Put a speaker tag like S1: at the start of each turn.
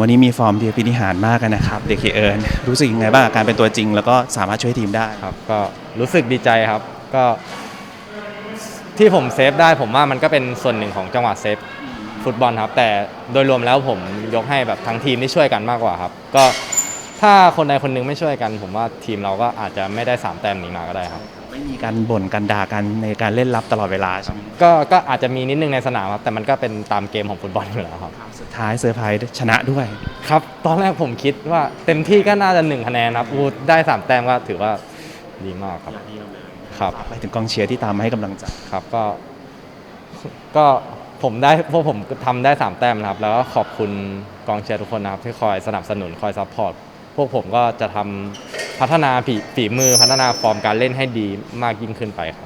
S1: วันนี้มีฟอร์มที่พินิหารมากกันนะครับเด็กเอิญรู้สึกยังไงบ้างการเป็นตัวจริง แล้วก็สามารถช่วยทีมได้
S2: ครับ ก็รู้สึกดีใจครับ ก็ ที่ผมเซฟได้ผมว่ามันก็เป็นส่วนหนึ่งของจังหวะเซฟฟุตบอลครับ แต่โดยรวมแล้วผมยกให้แบบทั้งทีมที่ช่วยกันมากกว่าครับ ก็ ถ้าคนใดคนหนึงไม่ช่วยกัน ผมว่าทีมเราก็อาจจะไม่ได้สามแต้มนี้มาก็ได้ครับ
S1: ไม่มีการบ่นกันด่ากันในการเล่นรับตลอดเวลาใช่ไหม
S2: ก็ก็อาจจะมีนิดนึงในสนามครับแต่มันก็เป็นตามเกมของฟุตบอลอยู่แล้วครับ
S1: สุดท้ายเซอร์ไพรส์ชนะด้วย
S2: ครับ ตอนแรกผมคิดว่าเต็มที่ก็น่าจะหนึ่งคะแนนครับอูได้สามแต้มก็ถือว่าดีมากครับ ครับ
S1: ฝากไปถึงกองเชียร์ที่ตามมาให้กำลังใจ
S2: ครับก็ ก็ผมได้พวกผมทำได้สามแต้มนะครับ แล้วก็ขอบคุณกองเชียร์ทุกคนนะครับ ที่คอยสนับสนุนคอยซัพพอร์ต พวกผมก็จะทำพัฒนาฝีมือพัฒนาฟอร์มการเล่นให้ดีมากยิ่งขึ้นไปครับ